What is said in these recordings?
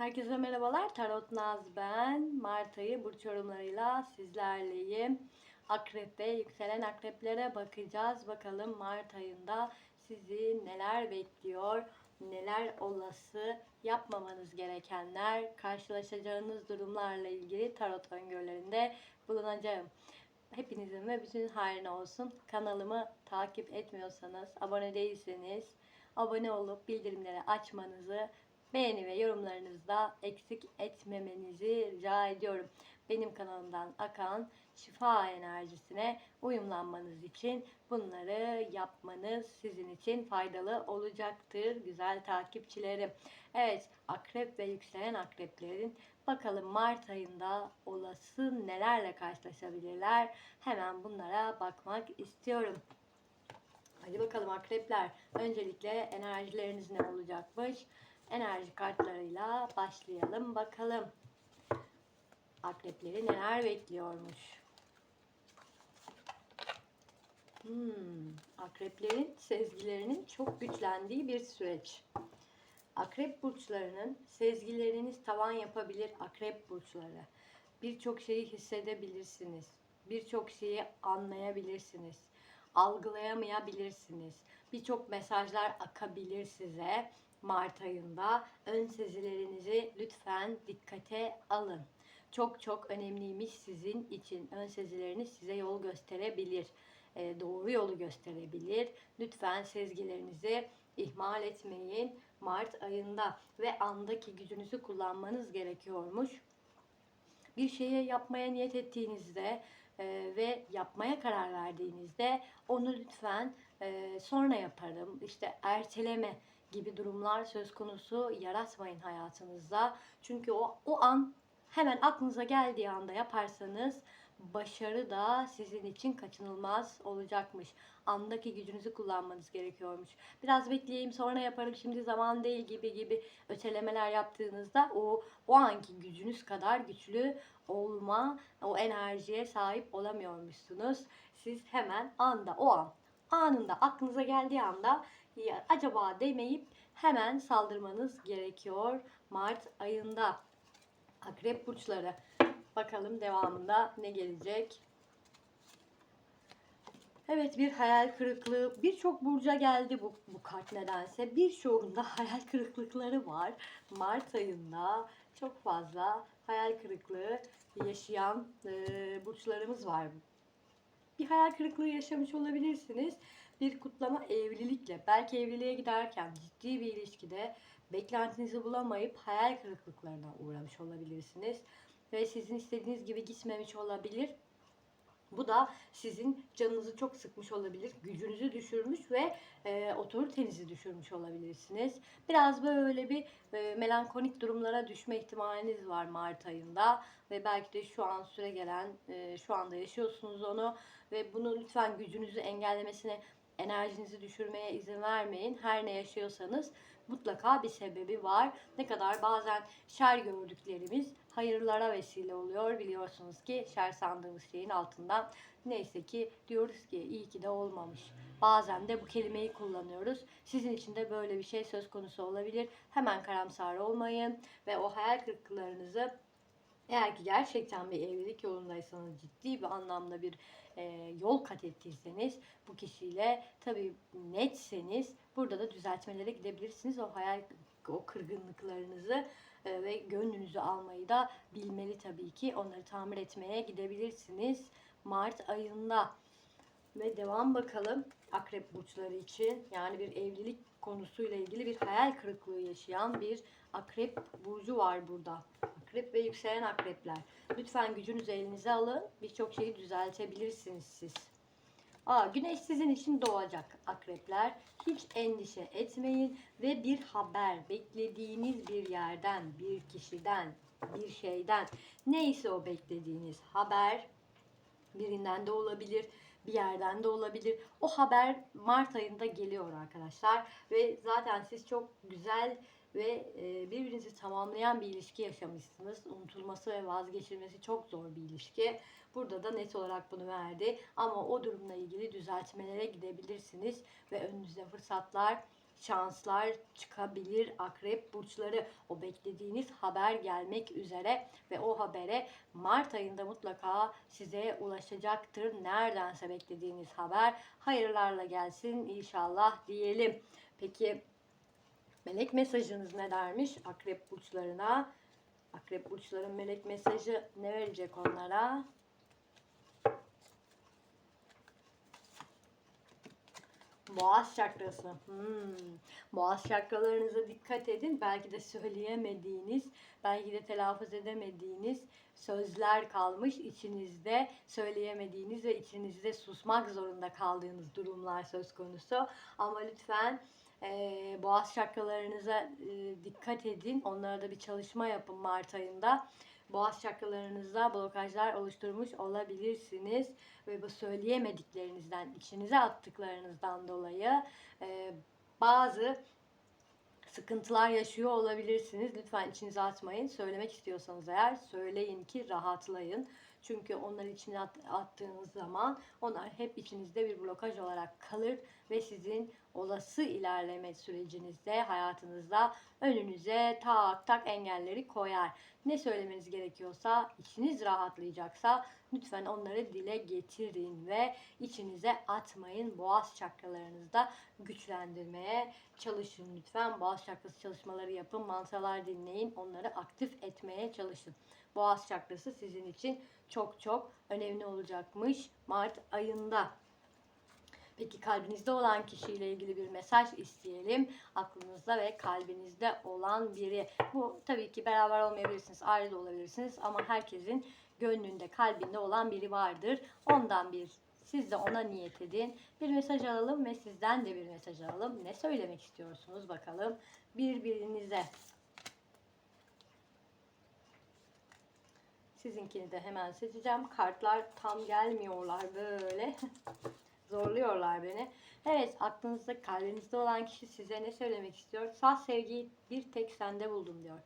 Herkese merhabalar. Tarot Naz ben. Mart ayı burç yorumlarıyla sizlerleyim. Akrep ve yükselen akreplere bakacağız. Bakalım Mart ayında sizi neler bekliyor, neler olası, yapmamanız gerekenler, karşılaşacağınız durumlarla ilgili tarot öngörülerinde bulunacağım. Hepinizin ve bütün hayrına olsun. Kanalımı takip etmiyorsanız, abone değilseniz abone olup bildirimleri açmanızı beğeni ve yorumlarınızda eksik etmemenizi rica ediyorum. Benim kanalımdan akan şifa enerjisine uyumlanmanız için bunları yapmanız sizin için faydalı olacaktır güzel takipçilerim. Evet akrep ve yükselen akreplerin bakalım Mart ayında olası nelerle karşılaşabilirler hemen bunlara bakmak istiyorum. Hadi bakalım akrepler. Öncelikle enerjileriniz ne olacakmış? Enerji kartlarıyla başlayalım bakalım. Akrepleri neler bekliyormuş? Hmm, akreplerin sezgilerinin çok güçlendiği bir süreç. Akrep burçlarının sezgileriniz tavan yapabilir akrep burçları. Birçok şeyi hissedebilirsiniz. Birçok şeyi anlayabilirsiniz. Algılayamayabilirsiniz. Birçok mesajlar akabilir size. Mart ayında ön sezilerinizi lütfen dikkate alın. Çok çok önemliymiş sizin için. Ön sezileriniz size yol gösterebilir. e, doğru yolu gösterebilir. Lütfen sezgilerinizi ihmal etmeyin. Mart ayında ve andaki gücünüzü kullanmanız gerekiyormuş. Bir şeye yapmaya niyet ettiğinizde e, ve yapmaya karar verdiğinizde onu lütfen e, sonra yaparım, işte erteleme gibi durumlar söz konusu yaratmayın hayatınızda. Çünkü o, o an hemen aklınıza geldiği anda yaparsanız başarı da sizin için kaçınılmaz olacakmış. Andaki gücünüzü kullanmanız gerekiyormuş. Biraz bekleyeyim sonra yaparım şimdi zaman değil gibi gibi ötelemeler yaptığınızda o o anki gücünüz kadar güçlü olma, o enerjiye sahip olamıyormuşsunuz. Siz hemen anda o an anında aklınıza geldiği anda acaba demeyip hemen saldırmanız gerekiyor Mart ayında. Akrep burçları. Bakalım devamında ne gelecek? Evet bir hayal kırıklığı birçok burca geldi bu, bu kart nedense. Birçoğunda hayal kırıklıkları var. Mart ayında çok fazla hayal kırıklığı yaşayan e, burçlarımız var. Bir hayal kırıklığı yaşamış olabilirsiniz. Bir kutlama evlilikle, belki evliliğe giderken ciddi bir ilişkide beklentinizi bulamayıp hayal kırıklıklarına uğramış olabilirsiniz. Ve sizin istediğiniz gibi gitmemiş olabilir. Bu da sizin canınızı çok sıkmış olabilir, gücünüzü düşürmüş ve e, otoritenizi düşürmüş olabilirsiniz. Biraz böyle bir e, melankolik durumlara düşme ihtimaliniz var Mart ayında ve belki de şu an süre gelen, e, şu anda yaşıyorsunuz onu ve bunu lütfen gücünüzü engellemesine, enerjinizi düşürmeye izin vermeyin. Her ne yaşıyorsanız mutlaka bir sebebi var. Ne kadar bazen şer gördüklerimiz hayırlara vesile oluyor. Biliyorsunuz ki şer sandığımız şeyin altından neyse ki diyoruz ki iyi ki de olmamış. Bazen de bu kelimeyi kullanıyoruz. Sizin için de böyle bir şey söz konusu olabilir. Hemen karamsar olmayın ve o hayal kırıklıklarınızı eğer ki gerçekten bir evlilik yolundaysanız ciddi bir anlamda bir e, yol kat ettiyseniz bu kişiyle tabii netseniz burada da düzeltmelere gidebilirsiniz. O hayal o kırgınlıklarınızı e, ve gönlünüzü almayı da bilmeli tabii ki. Onları tamir etmeye gidebilirsiniz Mart ayında. Ve devam bakalım akrep burçları için. Yani bir evlilik konusuyla ilgili bir hayal kırıklığı yaşayan bir akrep burcu var burada. Akrep ve yükselen akrepler. Lütfen gücünüzü elinize alın. Birçok şeyi düzeltebilirsiniz siz. Aa, güneş sizin için doğacak akrepler. Hiç endişe etmeyin ve bir haber beklediğiniz bir yerden, bir kişiden, bir şeyden neyse o beklediğiniz haber birinden de olabilir, bir yerden de olabilir. O haber Mart ayında geliyor arkadaşlar ve zaten siz çok güzel ve e, birbirinizi tamamlayan bir ilişki yaşamışsınız. Unutulması ve vazgeçilmesi çok zor bir ilişki. Burada da net olarak bunu verdi. Ama o durumla ilgili düzeltmelere gidebilirsiniz ve önünüzde fırsatlar şanslar çıkabilir akrep burçları. O beklediğiniz haber gelmek üzere ve o habere Mart ayında mutlaka size ulaşacaktır. Neredense beklediğiniz haber hayırlarla gelsin inşallah diyelim. Peki melek mesajınız ne dermiş akrep burçlarına? Akrep burçların melek mesajı ne verecek onlara? Boğaz çakrası. Hmm. Boğaz çakralarınıza dikkat edin. Belki de söyleyemediğiniz, belki de telaffuz edemediğiniz sözler kalmış içinizde söyleyemediğiniz ve içinizde susmak zorunda kaldığınız durumlar söz konusu. Ama lütfen e, boğaz çakralarınıza e, dikkat edin. Onlara da bir çalışma yapın Mart ayında. Boğaz çakralarınızda blokajlar oluşturmuş olabilirsiniz ve bu söyleyemediklerinizden, içinize attıklarınızdan dolayı e, bazı sıkıntılar yaşıyor olabilirsiniz. Lütfen içinize atmayın. Söylemek istiyorsanız eğer söyleyin ki rahatlayın. Çünkü onları içine at- attığınız zaman onlar hep içinizde bir blokaj olarak kalır ve sizin olası ilerleme sürecinizde, hayatınızda önünüze tak tak engelleri koyar. Ne söylemeniz gerekiyorsa, içiniz rahatlayacaksa lütfen onları dile getirin ve içinize atmayın. Boğaz çakralarınızda güçlendirmeye çalışın lütfen. Boğaz çakrası çalışmaları yapın, mantralar dinleyin, onları aktif etmeye çalışın. Boğaz çakrası sizin için çok çok önemli olacakmış Mart ayında. Peki kalbinizde olan kişiyle ilgili bir mesaj isteyelim. Aklınızda ve kalbinizde olan biri. Bu tabii ki beraber olmayabilirsiniz, ayrı da olabilirsiniz ama herkesin gönlünde, kalbinde olan biri vardır. Ondan bir siz de ona niyet edin. Bir mesaj alalım ve sizden de bir mesaj alalım. Ne söylemek istiyorsunuz bakalım birbirinize. Sizinkini de hemen seçeceğim. Kartlar tam gelmiyorlar böyle. Zorluyorlar beni. Evet aklınızda kalbinizde olan kişi size ne söylemek istiyor? Saf sevgiyi bir tek sende buldum diyor.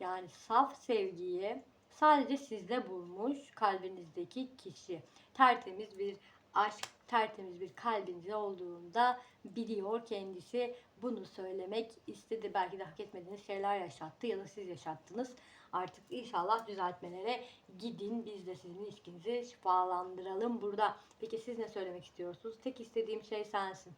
Yani saf sevgiyi sadece sizde bulmuş kalbinizdeki kişi. Tertemiz bir aşk, tertemiz bir kalbinizde olduğunda biliyor kendisi bunu söylemek istedi. Belki de hak etmediğiniz şeyler yaşattı ya da siz yaşattınız. Artık inşallah düzeltmelere gidin. Biz de sizin ilişkinizi şifalandıralım burada. Peki siz ne söylemek istiyorsunuz? Tek istediğim şey sensin.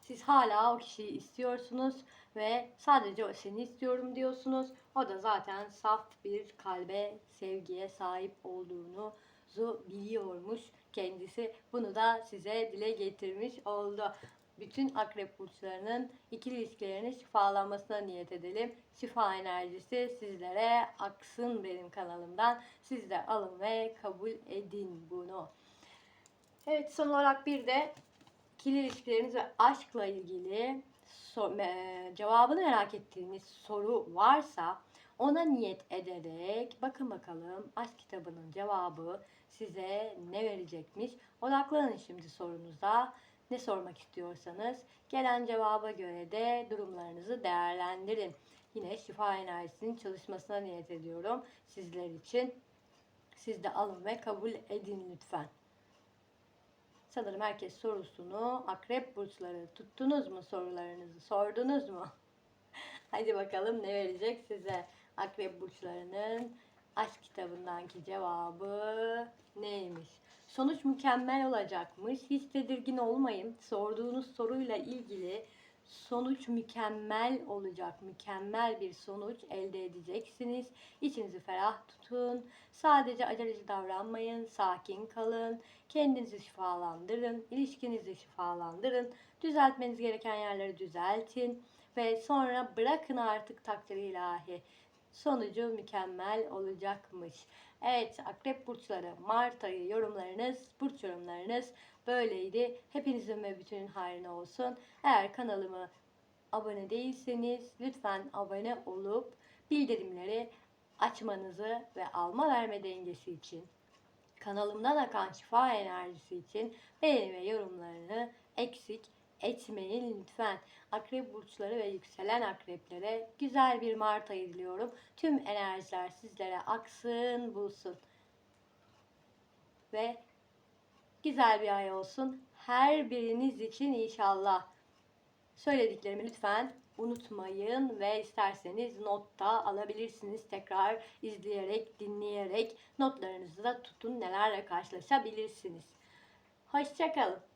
Siz hala o kişiyi istiyorsunuz ve sadece seni istiyorum diyorsunuz. O da zaten saf bir kalbe, sevgiye sahip olduğunuzu biliyormuş kendisi. Bunu da size dile getirmiş oldu. Bütün akrep burçlarının ikili ilişkilerinin şifalanmasına niyet edelim. Şifa enerjisi sizlere aksın benim kanalımdan. Siz de alın ve kabul edin bunu. Evet son olarak bir de ikili ilişkileriniz ve aşkla ilgili so- e, cevabını merak ettiğiniz soru varsa ona niyet ederek bakın bakalım aşk kitabının cevabı size ne verecekmiş. Odaklanın şimdi sorunuza. Ne sormak istiyorsanız gelen cevaba göre de durumlarınızı değerlendirin. Yine şifa enerjisinin çalışmasına niyet ediyorum sizler için. Siz de alın ve kabul edin lütfen. Sanırım herkes sorusunu akrep burçları tuttunuz mu sorularınızı sordunuz mu? Hadi bakalım ne verecek size akrep burçlarının aşk kitabındaki cevabı neymiş? Sonuç mükemmel olacakmış. Hiç tedirgin olmayın. Sorduğunuz soruyla ilgili sonuç mükemmel olacak. Mükemmel bir sonuç elde edeceksiniz. İçinizi ferah tutun. Sadece aceleci davranmayın. Sakin kalın. Kendinizi şifalandırın. ilişkinizi şifalandırın. Düzeltmeniz gereken yerleri düzeltin. Ve sonra bırakın artık takdir ilahi. Sonucu mükemmel olacakmış. Evet akrep burçları Mart ayı yorumlarınız, burç yorumlarınız böyleydi. Hepinizin ve bütünün hayrına olsun. Eğer kanalımı abone değilseniz lütfen abone olup bildirimleri açmanızı ve alma verme dengesi için kanalımdan akan şifa enerjisi için beğeni ve yorumlarını eksik etmeyin lütfen. Akrep burçları ve yükselen akreplere güzel bir Mart ayı diliyorum. Tüm enerjiler sizlere aksın, bulsun. Ve güzel bir ay olsun. Her biriniz için inşallah. Söylediklerimi lütfen unutmayın ve isterseniz not da alabilirsiniz. Tekrar izleyerek, dinleyerek notlarınızı da tutun nelerle karşılaşabilirsiniz. Hoşçakalın.